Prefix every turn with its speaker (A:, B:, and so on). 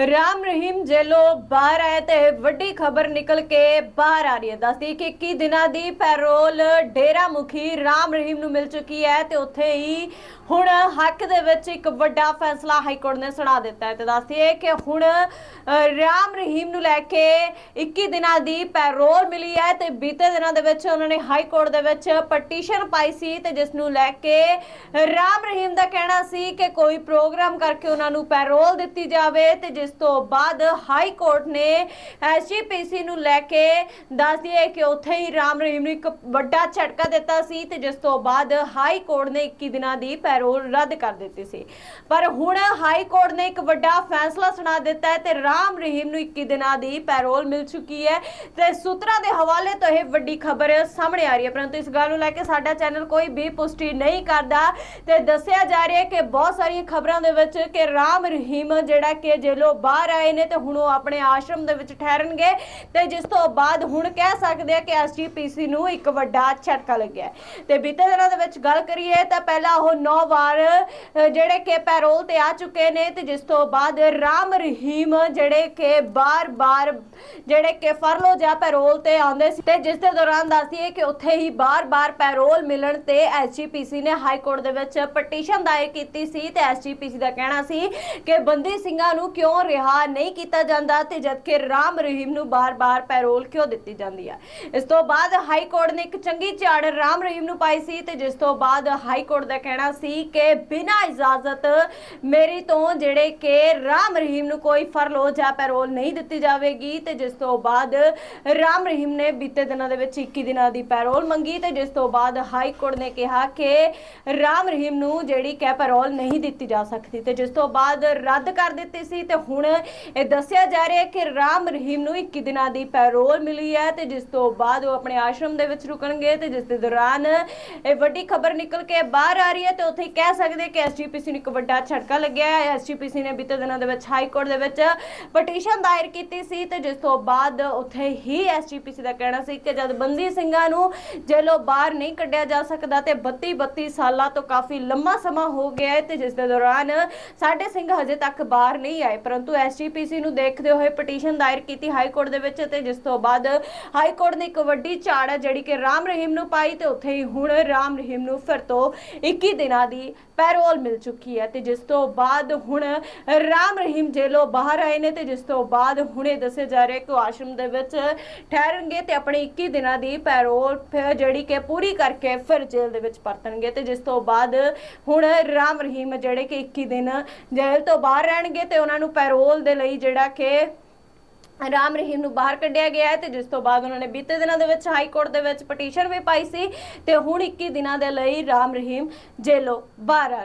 A: ਰਾਮ ਰਹੀਮ ਜੇਲੋ ਬਾਹਰ ਆਏ ਤੇ ਵੱਡੀ ਖਬਰ ਨਿਕਲ ਕੇ ਬਾਹਰ ਆ ਰਹੀ ਹੈ। ਦੱਸਦੀ ਕਿ 21 ਦਿਨਾਂ ਦੀ ਪੈਰੋਲ ਡੇਰਾ ਮੁਖੀ ਰਾਮ ਰਹੀਮ ਨੂੰ ਮਿਲ ਚੁੱਕੀ ਹੈ ਤੇ ਉੱਥੇ ਹੀ ਹੁਣ ਹੱਕ ਦੇ ਵਿੱਚ ਇੱਕ ਵੱਡਾ ਫੈਸਲਾ ਹਾਈ ਕੋਰਟ ਨੇ ਸੁਣਾ ਦਿੱਤਾ ਹੈ ਤੇ ਦੱਸਦੀ ਹੈ ਕਿ ਹੁਣ ਰਾਮ ਰਹੀਮ ਨੂੰ ਲੈ ਕੇ 21 ਦਿਨਾਂ ਦੀ ਪੈਰੋਲ ਮਿਲੀ ਹੈ ਤੇ ਬੀਤੇ ਦਿਨਾਂ ਦੇ ਵਿੱਚ ਉਹਨਾਂ ਨੇ ਹਾਈ ਕੋਰਟ ਦੇ ਵਿੱਚ ਪਟੀਸ਼ਨ ਪਾਈ ਸੀ ਤੇ ਜਿਸ ਨੂੰ ਲੈ ਕੇ ਰਾਮ ਰਹੀਮ ਦਾ ਕਹਿਣਾ ਸੀ ਕਿ ਕੋਈ ਪ੍ਰੋਗਰਾਮ ਕਰਕੇ ਉਹਨਾਂ ਨੂੰ ਪੈਰੋਲ ਦਿੱਤੀ ਜਾਵੇ ਤੇ ਜਿਸ ਤੋਂ ਬਾਅਦ ਹਾਈ ਕੋਰਟ ਨੇ ਐਸਜੀਪੀਸੀ ਨੂੰ ਲੈ ਕੇ ਦੱਸ ਦਈਏ ਕਿ ਉੱਥੇ ਹੀ ਰਾਮ ਰਹੀਮ ਨੂੰ ਇੱਕ ਵੱਡਾ ਝਟਕਾ ਦਿੱਤਾ ਸੀ ਤੇ ਜਿਸ ਤੋਂ ਬਾਅਦ ਹਾਈ ਕੋਰਟ ਨੇ 21 ਦਿਨਾਂ ਦੀ ਪੈਰੋਲ ਰੱਦ ਕਰ ਦਿੱਤੀ ਸੀ। ਪਰ ਹੁਣ ਹਾਈ ਕੋਰਟ ਨੇ ਇੱਕ ਵੱਡਾ ਫੈਸਲਾ ਸੁਣਾ ਦਿੱਤਾ ਹੈ ਤੇ ਰਾਮ ਰਹੀਮ ਨੂੰ 21 ਦਿਨਾਂ ਦੀ ਪੈਰੋਲ ਮਿਲ ਚੁੱਕੀ ਹੈ ਤੇ ਸੂਤਰਾਂ ਦੇ ਹਵਾਲੇ ਤੋਂ ਇਹ ਵੱਡੀ ਖਬਰ ਸਾਹਮਣੇ ਆ ਰਹੀ ਹੈ। ਪਰੰਤੂ ਇਸ ਗੱਲ ਨੂੰ ਲੈ ਕੇ ਸਾਡਾ ਚੈਨਲ ਕੋਈ ਵੀ ਪੁਸ਼ਟੀ ਨਹੀਂ ਕਰਦਾ ਤੇ ਦੱਸਿਆ ਜਾ ਰਿਹਾ ਹੈ ਕਿ ਬਹੁਤ ਸਾਰੀਆਂ ਖਬਰਾਂ ਦੇ ਵਿੱਚ ਕਿ ਰਾਮ ਰਹੀਮ ਜਿਹੜਾ ਕਿ ਜੇਲੋ ਬਾਹਰ ਆਏ ਨੇ ਤੇ ਹੁਣ ਉਹ ਆਪਣੇ ਆਸ਼ਰਮ ਦੇ ਵਿੱਚ ਠਹਿਰਨਗੇ ਤੇ ਜਿਸ ਤੋਂ ਬਾਅਦ ਹੁਣ ਕਹਿ ਸਕਦੇ ਆ ਕਿ ਐਸਜੀਪੀਸੀ ਨੂੰ ਇੱਕ ਵੱਡਾ ਝਟਕਾ ਲੱਗਿਆ ਤੇ ਬੀਤੇ ਦਿਨਾਂ ਦੇ ਵਿੱਚ ਗੱਲ ਕਰੀਏ ਤਾਂ ਪਹਿਲਾਂ ਉਹ 9 ਵਾਰ ਜਿਹੜੇ ਕਿ ਪੈਰੋਲ ਤੇ ਆ ਚੁੱਕੇ ਨੇ ਤੇ ਜਿਸ ਤੋਂ ਬਾਅਦ ਰਾਮ ਰਹੀਮ ਜਿਹੜੇ ਕਿ ਬਾਰ-ਬਾਰ, ਜਿਹੜੇ ਕਿ ਫਰਲੋ ਜਾਂ ਪੈਰੋਲ ਤੇ ਆਉਂਦੇ ਸੀ ਤੇ ਜਿਸ ਦੇ ਦੌਰਾਨ ਦੱਸਦੀ ਹੈ ਕਿ ਉੱਥੇ ਹੀ ਬਾਰ-ਬਾਰ ਪੈਰੋਲ ਮਿਲਣ ਤੇ ਐਸਜੀਪੀਸੀ ਨੇ ਹਾਈ ਕੋਰਟ ਦੇ ਵਿੱਚ ਪਟੀਸ਼ਨ ਦਾਇਰ ਕੀਤੀ ਸੀ ਤੇ ਐਸਜੀਪੀਸੀ ਦਾ ਕਹਿਣਾ ਸੀ ਕਿ ਬੰਦੀ ਸਿੰਘਾਂ ਨੂੰ ਕਿਉਂ ਰਿਹਾ ਨਹੀਂ ਕੀਤਾ ਜਾਂਦਾ ਤੇ ਜਦਕਿ ਰਾਮ ਰਹੀਮ ਨੂੰ ਬਾਰ-ਬਾਰ ਪੈਰੋਲ ਕਿਉਂ ਦਿੱਤੀ ਜਾਂਦੀ ਹੈ? ਇਸ ਤੋਂ ਬਾਅਦ ਹਾਈ ਕੋਰਟ ਨੇ ਇੱਕ ਚੰਗੀ ਝਾੜ ਰਾਮ ਰਹੀਮ ਨੂੰ ਪਾਈ ਸੀ ਤੇ ਜਿਸ ਤੋਂ ਬਾਅਦ ਹਾਈ ਕੋਰਟ ਦਾ ਕਹਿਣਾ ਸੀ ਕਿ ਬਿਨਾਂ ਇਜਾਜ਼ਤ ਮੇਰੀ ਤੋਂ ਜਿਹੜੇ ਕਿ ਰਾਮ ਰਹੀਮ ਨੂੰ ਕੋਈ ਫਰਲੋ ਜਾਂ ਪੈਰੋਲ ਨਹੀਂ ਦਿੱਤੀ ਜਾਵੇਗੀ ਤੇ ਜਿਸ ਤੋਂ ਬਾਅਦ ਰਾਮ ਰਹੀਮ ਨੇ ਬੀਤੇ ਦਿਨਾਂ ਦੇ ਵਿੱਚ 21 ਦਿਨਾਂ ਦੀ ਪੈਰੋਲ ਮੰਗੀ ਤੇ ਜਿਸ ਤੋਂ ਬਾਅਦ ਹਾਈ ਕੋਰਟ ਨੇ ਕਿਹਾ ਕਿ ਰਾਮ ਰਹੀਮ ਨੂੰ ਜਿਹੜੀ ਕਿ ਪੈਰੋਲ ਨਹੀਂ ਦਿੱਤੀ ਜਾ ਸਕਦੀ ਤੇ ਜਿਸ ਤੋਂ ਬਾਅਦ ਰੱਦ ਕਰ ਦਿੱਤੀ ਸੀ ਤੇ ਹੁਣ ਇਹ ਦੱਸਿਆ ਜਾ ਰਿਹਾ ਹੈ ਕਿ ਰਾਮ ਰਹੀਮ ਨੂੰ 21 ਦਿਨਾਂ ਦੀ ਪੈਰੋਲ ਮਿਲੀ ਹੈ ਤੇ ਜਿਸ ਤੋਂ ਬਾਅਦ ਉਹ ਆਪਣੇ ਆਸ਼ਰਮ ਦੇ ਵਿੱਚ ਰੁਕਣਗੇ ਤੇ ਜਿਸ ਦੇ ਦੌਰਾਨ ਇਹ ਵੱਡੀ ਖਬਰ ਨਿਕਲ ਕੇ ਬਾਹਰ ਆ ਰਹੀ ਹੈ ਤੇ ਉੱਥੇ ਹੀ ਕਹਿ ਸਕਦੇ ਕਿ ਐਸਜੀਪੀਸੀ ਨੂੰ ਇੱਕ ਵੱਡਾ ਝਟਕਾ ਲੱਗਿਆ ਹੈ। ਐਸਜੀਪੀਸੀ ਨੇ ਬੀਤੇ ਦਿਨਾਂ ਦੇ ਵਿੱਚ ਹਾਈ ਕੋਰਟ ਦੇ ਵਿੱਚ ਪਟੀਸ਼ਨ ਦਾਇਰ ਕੀਤੀ ਸੀ ਤੇ ਜਿਸ ਤੋਂ ਬਾਅਦ ਉੱਥੇ ਹੀ ਐਸਜੀਪੀਸੀ ਦਾ ਕਹਿਣਾ ਸੀ ਕਿ ਜਦ ਬੰਦੀ ਸਿੰਘਾਂ ਨੂੰ ਜੇਲੋਂ ਬਾਹਰ ਨਹੀਂ ਕੱਢਿਆ ਜਾ ਸਕਦਾ ਤੇ 32 32 ਸਾਲਾਂ ਤੋਂ ਕਾਫੀ ਲੰਮਾ ਸਮਾਂ ਹੋ ਗਿਆ ਹੈ ਤੇ ਜਿਸ ਦੇ ਦੌਰਾਨ ਸਾਡੇ ਸਿੰਘ ਹਜੇ ਤੱਕ ਬਾਹਰ ਨਹੀਂ ਆਏ ਪਰ ਪਰੰਤੂ ਐਸਜੀਪੀਸੀ ਨੂੰ ਦੇਖਦੇ ਹੋਏ ਪਟੀਸ਼ਨ ਦਾਇਰ ਕੀਤੀ ਹਾਈ ਕੋਰਟ ਦੇ ਵਿੱਚ ਤੇ ਜਿਸ ਤੋਂ ਬਾਅਦ ਹਾਈ ਕੋਰਟ ਨੇ ਇੱਕ ਵੱਡੀ ਝਾੜ ਹੈ ਜਿਹੜੀ ਕਿ ਰਾਮ ਰਹੀਮ ਨੂੰ ਪਾਈ ਤੇ ਉੱਥੇ ਹੀ ਹੁਣ ਰਾਮ ਰਹੀਮ ਨੂੰ ਫਿਰ ਤੋਂ 21 ਦਿਨਾਂ ਦੀ ਪੈਰੋਲ ਮਿਲ ਚੁੱਕੀ ਹੈ ਤੇ ਜਿਸ ਤੋਂ ਬਾਅਦ ਹੁਣ ਰਾਮ ਰਹੀਮ ਜੇਲੋਂ ਬਾਹਰ ਆਏ ਨੇ ਤੇ ਜਿਸ ਤੋਂ ਬਾਅਦ ਹੁਣੇ ਦੱਸਿਆ ਜਾ ਰਿਹਾ ਕਿ ਉਹ ਆਸ਼ਰਮ ਦੇ ਵਿੱਚ ਠਹਿਰਨਗੇ ਤੇ ਆਪਣੇ 21 ਦਿਨਾਂ ਦੀ ਪੈਰੋਲ ਜਿਹੜੀ ਕਿ ਪੂਰੀ ਕਰਕੇ ਫਿਰ ਜੇਲ੍ਹ ਦੇ ਵਿੱਚ ਪਰਤਣਗੇ ਤੇ ਜਿਸ ਤੋਂ ਬਾਅਦ ਹੁਣ ਰਾਮ ਰਹੀਮ ਜਿਹੜੇ ਕਿ 21 ਦਿਨ ਜੇਲ੍ਹ ਤੋਂ ਬਾਹਰ ਰਹਿਣਗੇ ਤੇ ਉਹਨਾਂ ਨੂੰ ਪੈਰੋਲ ਦੇ ਲਈ ਜਿਹੜਾ ਕਿ ਰਾਮ ਰਹੀਮ ਨੂੰ ਬਾਹਰ ਕੱਢਿਆ ਗਿਆ ਹੈ ਤੇ ਜਿਸ ਤੋਂ ਬਾਅਦ ਉਹਨਾਂ ਨੇ ਬੀਤੇ ਦਿਨਾਂ ਦੇ ਵਿੱਚ ਹਾਈ ਕੋਰਟ ਦੇ ਵਿੱਚ ਪਟੀਸ਼ਨ ਵੀ ਪਾਈ ਸੀ ਤੇ ਹੁਣ 21 ਦਿਨਾਂ ਦੇ ਲਈ ਰਾਮ ਰਹੀਮ ਜੇਲੋਂ ਬਾਹਰ ਆ